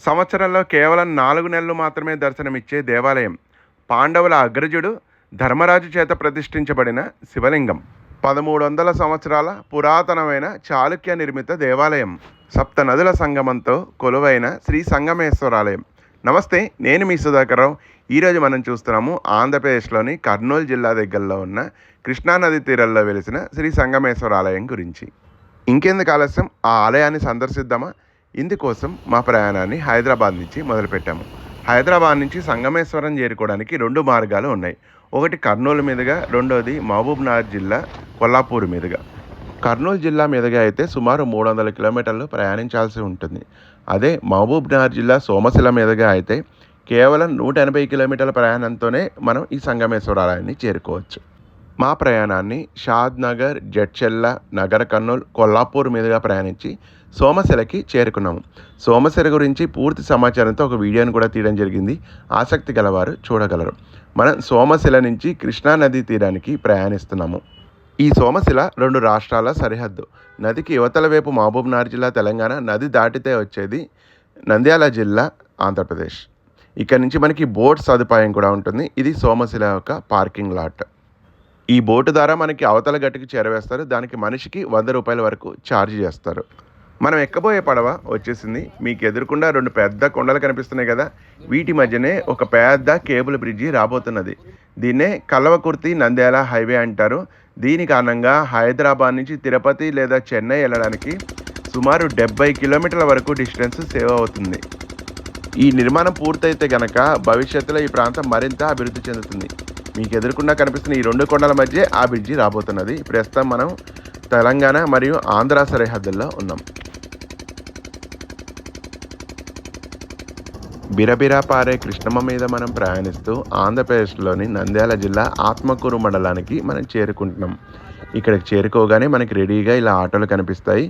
సంవత్సరంలో కేవలం నాలుగు నెలలు మాత్రమే దర్శనమిచ్చే దేవాలయం. పాండవుల అగ్రజుడు ధర్మరాజు చేత ప్రతిష్ఠించబడిన శివలింగం. పదమూడు వందల సంవత్సరాల పురాతనమైన చాళుక్య నిర్మిత దేవాలయం. సప్త నదుల సంగమంతో కొలువైన శ్రీ సంగమేశ్వరాలయం. నమస్తే నేను మీ సుధాకర్రావు. ఈరోజు మనం చూస్తున్నాము ఆంధ్రప్రదేశ్లోని కర్నూలు జిల్లా దగ్గరలో ఉన్న కృష్ణానది తీరంలో వెలిసిన శ్రీ సంగమేశ్వర ఆలయం గురించి. ఇంకెందుకు ఆలస్యం? ఆ ఆలయాన్ని సందర్శిద్దామా? ఇందుకోసం మా ప్రయాణాన్ని హైదరాబాద్ నుంచి మొదలుపెట్టాము. హైదరాబాద్ నుంచి సంగమేశ్వరం చేరుకోవడానికి రెండు మార్గాలు ఉన్నాయి. ఒకటి కర్నూలు మీదుగా రెండోది మహబూబ్నగర్ జిల్లా కొల్లాపూర్ మీదుగా. కర్నూలు జిల్లా మీదుగా అయితే సుమారు మూడు వందల కిలోమీటర్లు ప్రయాణించాల్సి ఉంటుంది. అదే మహబూబ్నగర్ జిల్లా సోమశిల మీదుగా అయితే కేవలం నూట ఎనభై కిలోమీటర్ల ప్రయాణంతోనే మనం ఈ సంగమేశ్వర ఆలయాన్ని చేరుకోవచ్చు. మా ప్రయాణాన్ని షాద్ నగర్ జడ్చెల్ల నగర కర్నూల్ కొల్లాపూర్ మీదుగా ప్రయాణించి సోమశిలకి చేరుకున్నాము. సోమశిల గురించి పూర్తి సమాచారంతో ఒక వీడియోని కూడా తీయడం జరిగింది. ఆసక్తి గలవారు చూడగలరు. మనం సోమశిల నుంచి కృష్ణా నదీ తీరానికి ప్రయాణిస్తున్నాము. ఈ సోమశిల రెండు రాష్ట్రాల సరిహద్దు. నదికి యువతల వైపు మహబూబ్నగర్ జిల్లా తెలంగాణ. నది దాటితే వచ్చేది నంద్యాల జిల్లా ఆంధ్రప్రదేశ్. ఇక్కడ నుంచి మనకి బోట్ సదుపాయం కూడా ఉంటుంది. ఇది సోమశిల యొక్క పార్కింగ్ లాట్. ఈ బోటు ద్వారా మనకి అవతల గట్టుకి చేరవేస్తారు. దానికి మనిషికి వంద రూపాయల వరకు ఛార్జ్ చేస్తారు. మనం ఎక్కబోయే పడవ వచ్చేసింది. మీకు ఎదురుకుండా రెండు పెద్ద కొండలు కనిపిస్తున్నాయి కదా. వీటి మధ్యనే ఒక పెద్ద కేబుల్ బ్రిడ్జి రాబోతున్నది. దీన్నే కల్వకుర్తి నంద్యాల హైవే అంటారు. దీని కారణంగా హైదరాబాద్ నుంచి తిరుపతి లేదా చెన్నై వెళ్ళడానికి సుమారు డెబ్బై కిలోమీటర్ల వరకు డిస్టెన్స్ సేవ్ అవుతుంది. ఈ నిర్మాణం పూర్తయితే గనక భవిష్యత్తులో ఈ ప్రాంతం మరింత అభివృద్ధి చెందుతుంది. మీకు ఎదురుకుండా కనిపిస్తున్న ఈ రెండు కొండల మధ్య ఆ బ్రిడ్జి రాబోతున్నది. ప్రస్తుతం మనం తెలంగాణ మరియు ఆంధ్ర సరిహద్దుల్లో ఉన్నాం. బిరబిరా పారే కృష్ణమ్మ మీద మనం ప్రయాణిస్తూ ఆంధ్రప్రదేశ్లోని నంద్యాల జిల్లా ఆత్మకూరు మండలానికి మనం చేరుకుంటున్నాం. ఇక్కడికి చేరుకోగానే మనకి రెడీగా ఇలా ఆటోలు కనిపిస్తాయి.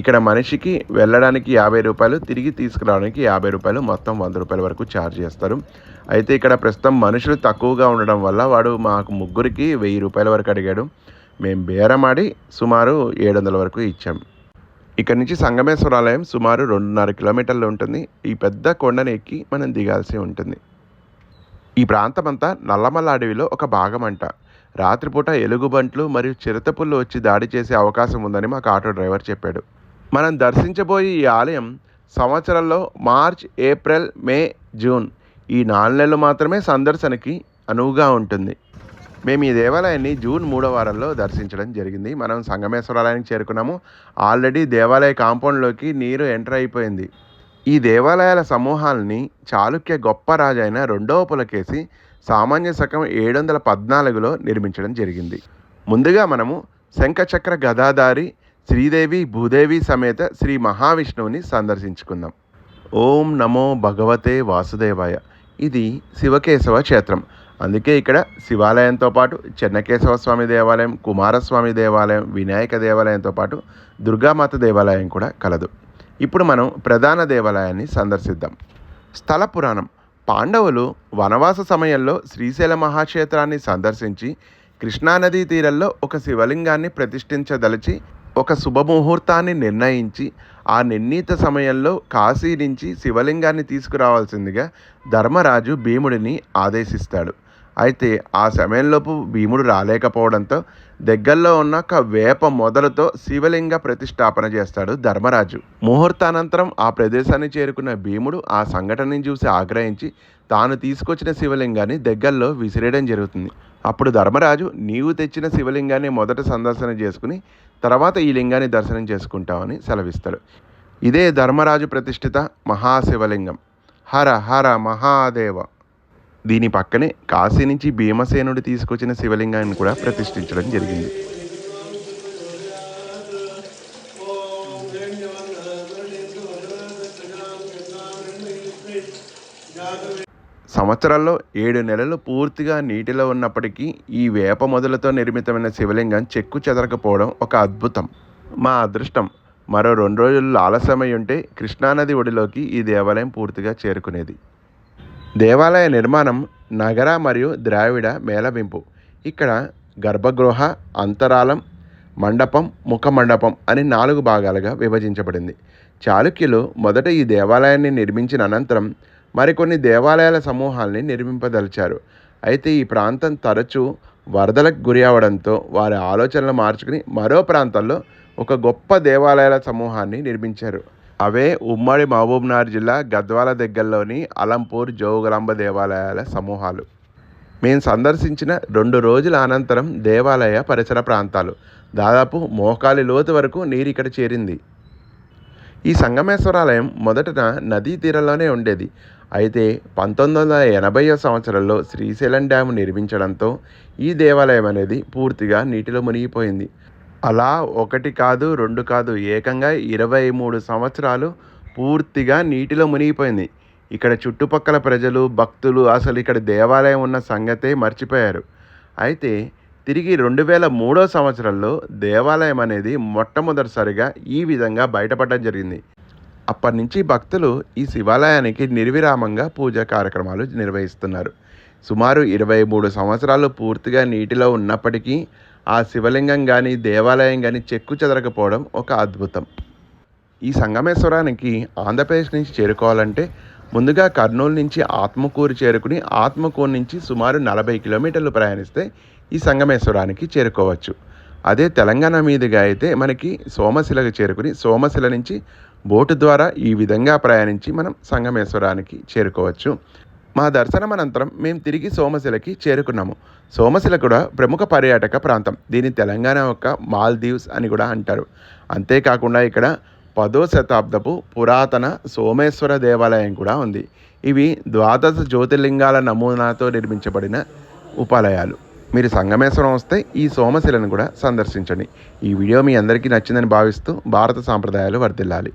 ఇక్కడ మనిషికి వెళ్ళడానికి యాభై రూపాయలు తిరిగి తీసుకురావడానికి యాభై రూపాయలు మొత్తం వంద రూపాయల వరకు ఛార్జ్ చేస్తారు. అయితే ఇక్కడ ప్రస్తుతం మనుషులు తక్కువగా ఉండడం వల్ల వాడు మాకు ముగ్గురికి వెయ్యి రూపాయల వరకు అడిగాడు. మేము బేరమాడి సుమారు ఏడు వందల వరకు ఇచ్చాం. ఇక్కడ నుంచి సంగమేశ్వరాలయం సుమారు రెండున్నర కిలోమీటర్లు ఉంటుంది. ఈ పెద్ద కొండను ఎక్కి మనం దిగాల్సి ఉంటుంది. ఈ ప్రాంతమంతా నల్లమల్ల అడవిలో ఒక భాగం అంట రాత్రిపూట ఎలుగుబంట్లు మరియు చిరుతపుళ్ళు వచ్చి దాడి చేసే అవకాశం ఉందని మాకు ఆటో డ్రైవర్ చెప్పాడు. మనం దర్శించబోయే ఈ ఆలయం సంవత్సరంలో మార్చ్ ఏప్రిల్ మే జూన్ ఈ నాలుగు నెలలు మాత్రమే సందర్శనకి అనువుగా ఉంటుంది. మేము ఈ దేవాలయాన్ని జూన్ మూడో వారంలో దర్శించడం జరిగింది. మనం సంగమేశ్వరాలయానికి చేరుకున్నాము. ఆల్రెడీ దేవాలయ కాంపౌండ్లోకి నీరు ఎంటర్ అయిపోయింది. ఈ దేవాలయాల సమూహాల్ని చాళుక్య గొప్ప రాజైన రెండవ పులకేసి సామాన్య శకం ఏడు వందల పద్నాలుగులో నిర్మించడం జరిగింది. ముందుగా మనము శంఖచక్ర గదాధారి శ్రీదేవి భూదేవి సమేత శ్రీ మహావిష్ణువుని సందర్శించుకుందాం. ఓం నమో భగవతే వాసుదేవాయ. ఇది శివకేశవ క్షేత్రం. అందుకే ఇక్కడ శివాలయంతో పాటు చెన్నకేశవ స్వామి దేవాలయం కుమారస్వామి దేవాలయం వినాయక దేవాలయంతో పాటు దుర్గామాత దేవాలయం కూడా కలదు. ఇప్పుడు మనం ప్రధాన దేవాలయాన్ని సందర్శిద్దాం. స్థల పురాణం. పాండవులు వనవాస సమయంలో శ్రీశైల మహాక్షేత్రాన్ని సందర్శించి కృష్ణానదీ తీరంలో ఒక శివలింగాన్ని ప్రతిష్ఠించదలిచి ఒక శుభముహూర్తాన్ని నిర్ణయించి ఆ నిర్ణీత సమయంలో కాశీ నుంచి శివలింగాన్ని తీసుకురావాల్సిందిగా ధర్మరాజు భీముడిని ఆదేశిస్తాడు. అయితే ఆ సమయంలోపు భీముడు రాలేకపోవడంతో దగ్గరలో ఉన్న ఒక వేప మొదలతో శివలింగ ప్రతిష్టాపన చేస్తాడు ధర్మరాజు. ముహూర్తానంతరం ఆ ప్రదేశాన్ని చేరుకున్న భీముడు ఆ సంఘటనని చూసి ఆగ్రహించి తాను తీసుకొచ్చిన శివలింగాన్ని దగ్గరలో విసిరేయడం జరుగుతుంది. అప్పుడు ధర్మరాజు నీవు తెచ్చిన శివలింగాన్ని మొదట సందర్శన చేసుకుని తర్వాత ఈ లింగాన్ని దర్శనం చేసుకుంటామని సెలవిస్తాడు. ఇదే ధర్మరాజు ప్రతిష్ఠిత మహాశివలింగం. హర హర మహాదేవ దీని పక్కనే కాశీ నుంచి భీమసేనుడు తీసుకొచ్చిన శివలింగాన్ని కూడా ప్రతిష్ఠించడం జరిగింది. సంవత్సరాల్లో ఏడు నెలలు పూర్తిగా నీటిలో ఉన్నప్పటికీ ఈ వేప మొదలతో నిర్మితమైన శివలింగం చెక్కు చెదరకపోవడం ఒక అద్భుతం. మా అదృష్టం. మరో రెండు రోజుల్లో ఆలస్యమై ఉంటే కృష్ణానది ఒడిలోకి ఈ దేవాలయం పూర్తిగా చేరుకునేది. దేవాలయ నిర్మాణం నగర మరియు ద్రావిడ మేళవింపు. ఇక్కడ గర్భగృహ అంతరాలం మండపం ముఖ మండపం అని నాలుగు భాగాలుగా విభజించబడింది. చాళుక్యులు మొదట ఈ దేవాలయాన్ని నిర్మించిన అనంతరం మరికొన్ని దేవాలయాల సమూహాల్ని నిర్మింపదలిచారు. అయితే ఈ ప్రాంతం తరచూ వరదలకు గురి అవడంతో వారి ఆలోచనలు మార్చుకుని మరో ప్రాంతంలో ఒక గొప్ప దేవాలయాల సమూహాన్ని నిర్మించారు. అవే ఉమ్మడి మహబూబ్నగర్ జిల్లా గద్వాల దగ్గరలోని అలంపూర్ జోగులాంబ దేవాలయాల సమూహాలు. మేము సందర్శించిన రెండు రోజుల అనంతరం దేవాలయ పరిసర ప్రాంతాలు. దాదాపు మోకాలి లోతు వరకు నీరు ఇక్కడ చేరింది. ఈ సంగమేశ్వరాలయం మొదటన నదీ తీరంలోనే ఉండేది. అయితే పంతొమ్మిది వందల ఎనభై సంవత్సరంలో శ్రీశైలం డ్యాము నిర్మించడంతో ఈ దేవాలయం అనేది పూర్తిగా నీటిలో మునిగిపోయింది. అలా ఒకటి కాదు రెండు కాదు ఏకంగా ఇరవై మూడు సంవత్సరాలు పూర్తిగా నీటిలో మునిగిపోయింది. ఇక్కడ చుట్టుపక్కల ప్రజలు భక్తులు అసలు ఇక్కడ దేవాలయం ఉన్న సంగతే మర్చిపోయారు. అయితే తిరిగి రెండు వేల మూడో సంవత్సరంలో దేవాలయం అనేది మొట్టమొదటిసారిగా ఈ విధంగా బయటపడడం జరిగింది. అప్పటి నుంచి భక్తులు ఈ శివాలయానికి నిర్విరామంగా పూజా కార్యక్రమాలు నిర్వహిస్తున్నారు. సుమారు ఇరవై మూడు సంవత్సరాలు పూర్తిగా నీటిలో ఉన్నప్పటికీ ఆ శివలింగం కానీ దేవాలయం కానీ చెక్కు చెదరకపోవడం ఒక అద్భుతం. ఈ సంగమేశ్వరానికి ఆంధ్రప్రదేశ్ నుంచి చేరుకోవాలంటే ముందుగా కర్నూలు నుంచి ఆత్మకూరు చేరుకుని ఆత్మకూరు నుంచి సుమారు నలభై కిలోమీటర్లు ప్రయాణిస్తే ఈ సంగమేశ్వరానికి చేరుకోవచ్చు. అదే తెలంగాణ మీదుగా అయితే మనకి సోమశిలకు చేరుకుని సోమశిల నుంచి బోటు ద్వారా ఈ విధంగా ప్రయాణించి మనం సంగమేశ్వరానికి చేరుకోవచ్చు. మా దర్శనం అనంతరం మేము తిరిగి సోమశిలకి చేరుకున్నాము. సోమశిల కూడా ప్రముఖ పర్యాటక ప్రాంతం. దీన్ని తెలంగాణ యొక్క మాల్దీవ్స్ అని కూడా అంటారు. అంతేకాకుండా ఇక్కడ పదో శతాబ్దపు పురాతన సోమేశ్వర దేవాలయం కూడా ఉంది. ఇవి ద్వాదశ జ్యోతిర్లింగాల నమూనాతో నిర్మించబడిన ఉపాలయాలు. మీరు సంగమేశ్వరం వస్తే ఈ సోమశిలను కూడా సందర్శించండి. ఈ వీడియో మీ అందరికీ నచ్చిందని భావిస్తూ భారత సాంప్రదాయాలు వర్ధిల్లాలి.